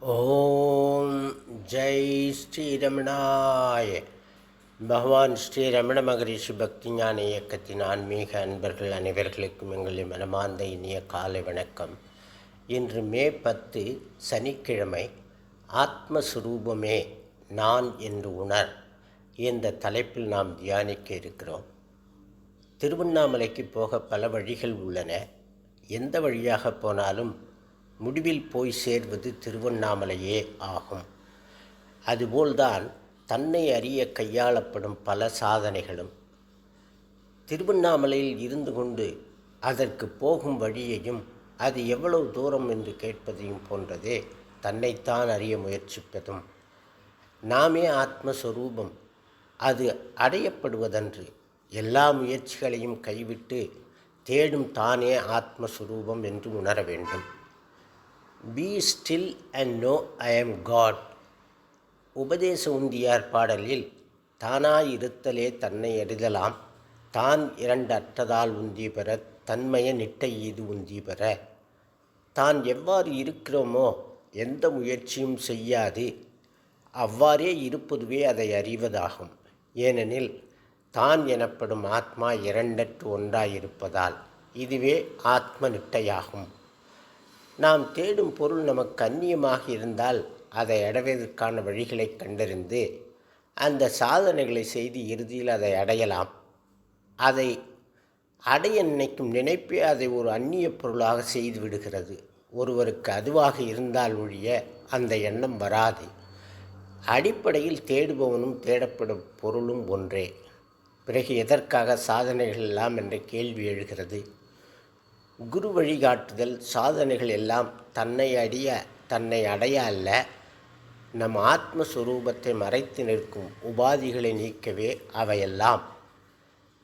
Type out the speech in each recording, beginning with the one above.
ஓம் ஜெய் ஸ்ரீரமணாய பகவான் ஸ்ரீ ரமண மகரிஷி பக்தி ஞான இயக்கத்தின் ஆன்மீக அன்பர்கள் அனைவர்களுக்கும் எங்களின் மனமார்ந்த இனிய காலை வணக்கம். இன்று மே பத்து சனிக்கிழமை ஆத்மஸ்வரூபமே நான் என்று உணர். என்ற தலைப்பில் நாம் தியானிக்க இருக்கிறோம். திருவண்ணாமலைக்கு போக பல வழிகள் உள்ளன. எந்த வழியாக போனாலும் முடிவில் போய் சேர்வது திருவண்ணாமலையே ஆகும். அதுபோல்தான் தன்னை அறிய கையாளப்படும் பல சாதனைகளும். திருவண்ணாமலையில் இருந்து கொண்டு அதற்கு போகும் வழியையும் அது எவ்வளவு தூரம் என்று கேட்பதையும் போன்றதே தன்னைத்தான் அறிய முயற்சிப்பதும். நாமே ஆத்மஸ்வரூபம். அது அடையப்படுவதன்று எல்லா முயற்சிகளையும் கைவிட்டு தேடும் தானே ஆத்மஸ்வரூபம் என்று உணர வேண்டும். Be still and know I am God Upadesa Undiyar பாடலில் தானாயிருத்தலே தன்னை அறிதலாம். தான் இரண்டு அற்றதால் உந்தி பெற தன்மைய நிட்டை இது உந்தி பெற. தான் எவ்வாறு இருக்கிறோமோ எந்த முயற்சியும் செய்யாது. அவ்வாறே இருப்பதுவே அதை அறிவதாகும். ஏனெனில் தான் எனப்படும் ஆத்மா இரண்டற்று ஒன்றாயிருப்பதால் இதுவே ஆத்ம நிட்டையாகும். நாம் தேடும் பொருள் நமக்கு அந்நியமாக இருந்தால் அதை அடைவதற்கான வழிகளை கண்டறிந்து அந்த சாதனைகளை செய்து இறுதியில் அதை அடையலாம். அதை அடைய நினைக்கும் நினைப்பே அதை ஒரு அந்நிய பொருளாக செய்து விடுகிறது. ஒருவருக்கு அதுவாக இருந்தால் ஒழிய அந்த எண்ணம் வராது. அடிப்படையில் தேடுபவனும் தேடப்படும் பொருளும் ஒன்றே. பிறகு எதற்காக சாதனைகள் எல்லாம் என்ற கேள்வி எழுகிறது. குரு வழிகாட்டுதல் சாதனைகள் எல்லாம் தன்னை அடைய தன்னை அடைய அல்ல. நம் ஆத்மஸ்வரூபத்தை மறைத்து நிற்கும் உபாதிகளை நீக்கவே அவையெல்லாம்.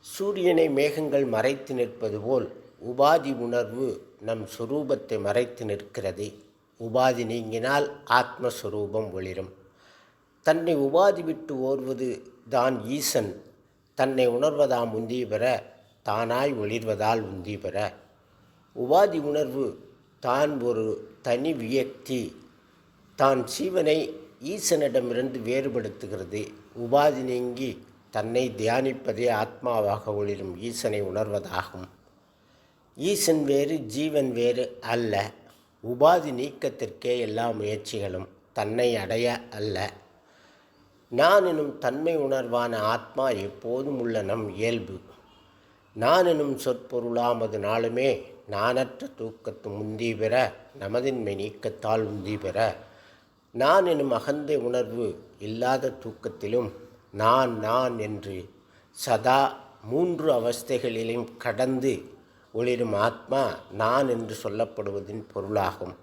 சூரியனை மேகங்கள் மறைத்து நிற்பது போல் உபாதி உணர்வு நம் சுரூபத்தை மறைத்து நிற்கிறது. உபாதி நீங்கினால் ஆத்மஸ்வரூபம் ஒளிரும். தன்னை உபாதி விட்டு ஓர்வது தான் ஈசன். தன்னை உணர்வதாம் உந்தி பெற தானாய் ஒளிர்வதால் உந்தி பெற உபாதி உணர்வு. தான் ஒரு தனி வியக்தி. தான் சீவனை ஈசனிடமிருந்து வேறுபடுத்துகிறது. உபாதி நீங்கி தன்னை தியானிப்பதே ஆத்மாவாக ஒளிரும் ஈசனை உணர்வதாகும். ஈசன் வேறு ஜீவன் வேறு அல்ல. உபாதி நீக்கத்திற்கே எல்லா முயற்சிகளும் தன்னை அடைய அல்ல. நான் எனும் தன்மை உணர்வான ஆத்மா எப்போதும் உள்ள நம் இயல்பு. நான் எனும் சொற்பொருளாம் அது நாளுமே. நானற்ற தூக்கத்து முந்தி பெற நமதின்மை நீக்கத்தால் உந்தி பெற. நான் எனும் அகந்தை உணர்வு இல்லாத தூக்கத்திலும் நான் நான் என்று சதா மூன்று அவஸ்தைகளிலும் கடந்து ஒளிரும் ஆத்மா நான் என்று சொல்லப்படுவதின் பொருளாகும்.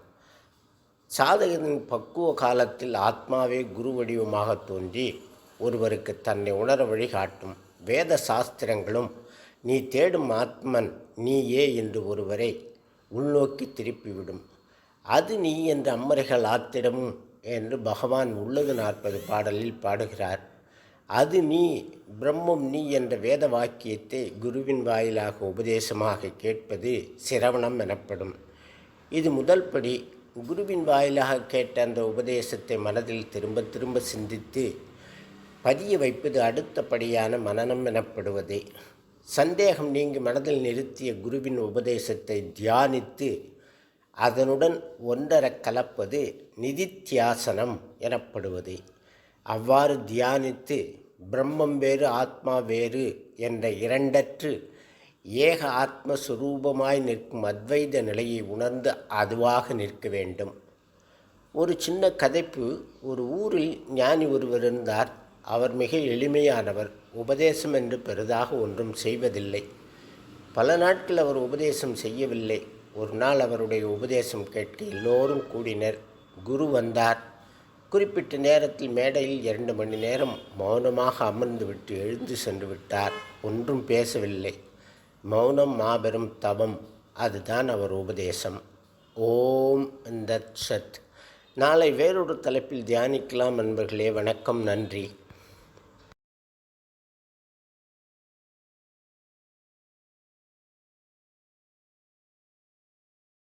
சாதகனின் பக்குவ காலத்தில் ஆத்மாவே குரு வடிவமாக தோன்றி ஒருவருக்கு தன்னை உணர வழிகாட்டும் வேத சாஸ்திரங்களும் நீ தேடும் ஆத்மன் நீயே என்று ஒருவரை உள்நோக்கி திருப்பிவிடும். அது நீ என்ற அம்மர்கள் ஆத்திடமும் என்று பகவான் உள்ளது நாற்பது பாடலில் பாடுகிறார். அது நீ பிரம்மம் நீ என்ற வேத வாக்கியத்தை குருவின் வாயிலாக உபதேசமாக கேட்பது சிரவணம் எனப்படும். இது முதல் படி குருவின் வாயிலாக கேட்ட அந்த உபதேசத்தை மனதில் திரும்ப திரும்ப சிந்தித்து பதிய வைப்பது அடுத்த படியான மனநம் எனப்படுவதே. சந்தேகம் நீங்கி மனதில் நிறுத்திய குருவின் உபதேசத்தை தியானித்து அதனுடன் ஒன்றர கலப்பது நிதித்தியாசனம் எனப்படுவது. அவ்வாறு தியானித்து பிரம்மம் வேறு ஆத்மா வேறு என்ற இரண்டற்று ஏக ஆத்மஸ்வரூபமாய் நிற்கும் அத்வைத நிலையை உணர்ந்து அதுவாக நிற்க வேண்டும். ஒரு சின்ன கதைப்பு. ஒரு ஊரில் ஞானி ஒருவர் இருந்தார். அவர் மிக எளிமையானவர் உபதேசம் என்று பெரிதாக ஒன்றும் செய்வதில்லை. பல நாட்கள் அவர் உபதேசம் செய்யவில்லை. ஒரு நாள் அவருடைய உபதேசம் கேட்க எல்லோரும் கூடினர். குரு வந்தார். குறிப்பிட்ட நேரத்தில் மேடையில் இரண்டு மணி நேரம் மௌனமாக அமர்ந்துவிட்டு எழுந்து சென்று விட்டார். ஒன்றும் பேசவில்லை. மௌனம் மாபெரும் தவம். அதுதான் அவர் உபதேசம். ஓம் தத் சத். நாளை வேறொரு தலைப்பில் தியானிக்கலாம் நண்பர்களே வணக்கம். நன்றி.